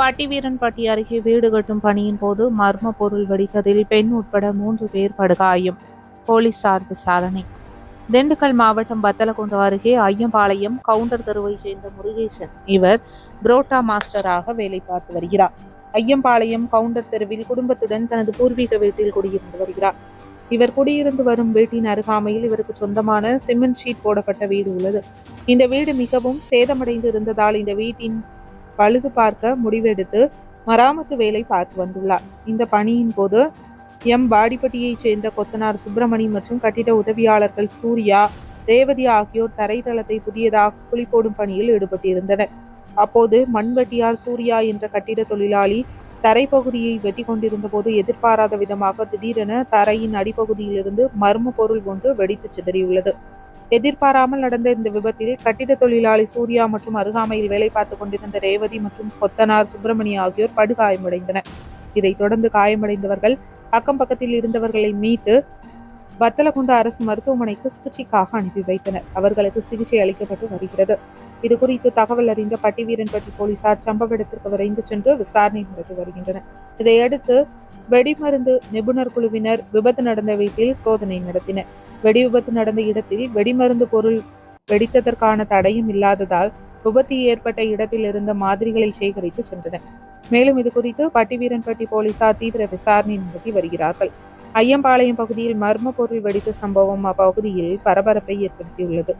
பட்டிவீரன்பட்டி அருகே வீடு கட்டும் பணியின் போது மர்ம பொருள் வெடித்ததில் பெண் உட்பட மூன்று பேர் படுகாயம். போலீசார் விசாரணை திண்டுக்கல் மாவட்டம் பத்தலகுண்டு அருகே ஐயம்பாளையம் கவுண்டர் தெருவைச் சேர்ந்த முருகேசன். இவர் புரோட்டா மாஸ்டராக வேலை பார்த்து வருகிறார். ஐயம்பாளையம் கவுண்டர் தெருவில் குடும்பத்துடன் தனது பூர்வீக வீட்டில் குடியிருந்து வருகிறார். இவர் குடியிருந்து வரும் வீட்டின் அருகாமையில் இவருக்கு சொந்தமான சிமெண்ட் ஷீட் போடப்பட்ட வீடு உள்ளது. இந்த வீடு மிகவும் சேதமடைந்து இருந்ததால் இந்த வீட்டின் பழுது பார்க்க முடிவெடுத்து மராமத்து வேலை பார்த்து வந்துள்ளார். இந்த பணியின் போது எம். வாடிப்பட்டியைச் சேர்ந்த கொத்தனார் சுப்பிரமணி மற்றும் கட்டிட உதவியாளர்கள் சூர்யா ரேவதி ஆகியோர் தரைதளத்தை புதியதாக குழி போடும் பணியில் ஈடுபட்டிருந்தனர். அப்போது மண்வெட்டியால் சூர்யா என்ற கட்டிட தொழிலாளி தரைப்பகுதியை வெட்டி கொண்டிருந்த போது எதிர்பாராத விதமாக திடீரென தரையின் அடிப்பகுதியிலிருந்து மர்ம பொருள் ஒன்று வெடித்து சிதறியுள்ளது. எதிர்பாராமல் நடந்த இந்த விபத்தில் கட்டிட தொழிலாளி சூர்யா மற்றும் அருகாமையில் வேலை பார்த்து கொண்டிருந்த ரேவதி மற்றும் கொத்தனார் சுப்பிரமணி ஆகியோர் படுகாயமடைந்தனர். இதைத் தொடர்ந்து காயமடைந்தவர்கள் அக்கம் பக்கத்தில் இருந்தவர்களை மீட்டு வத்தலகுண்டு அரசு மருத்துவமனைக்கு சிகிச்சைக்காக அனுப்பி வைத்தனர். அவர்களுக்கு சிகிச்சை அளிக்கப்பட்டு வருகிறது. இது குறித்து தகவல் அறிந்த பட்டிவீரன்பட்டி போலீசார் சம்பவ இடத்திற்கு விரைந்து சென்று விசாரணை நடத்தி வருகின்றனர். இதையடுத்து வெடிமருந்து நிபுணர் குழுவினர் விபத்து நடந்த வீட்டில் சோதனை நடத்தினர். வெடி விபத்து நடந்த இடத்தில் வெடிமருந்து பொருள் வெடித்ததற்கான தடையும் இல்லாததால் விபத்து ஏற்பட்ட இடத்தில் இருந்த மாதிரிகளை சேகரித்து சென்றனர். மேலும் இது குறித்து பட்டிவீரன்பட்டி போலீசார் தீவிர விசாரணை நடத்தி வருகிறார்கள். ஐயம்பாளையம் பகுதியில் மர்ம பொருள் வெடித்த சம்பவம் அப்பகுதியில் பரபரப்பை ஏற்படுத்தியுள்ளது.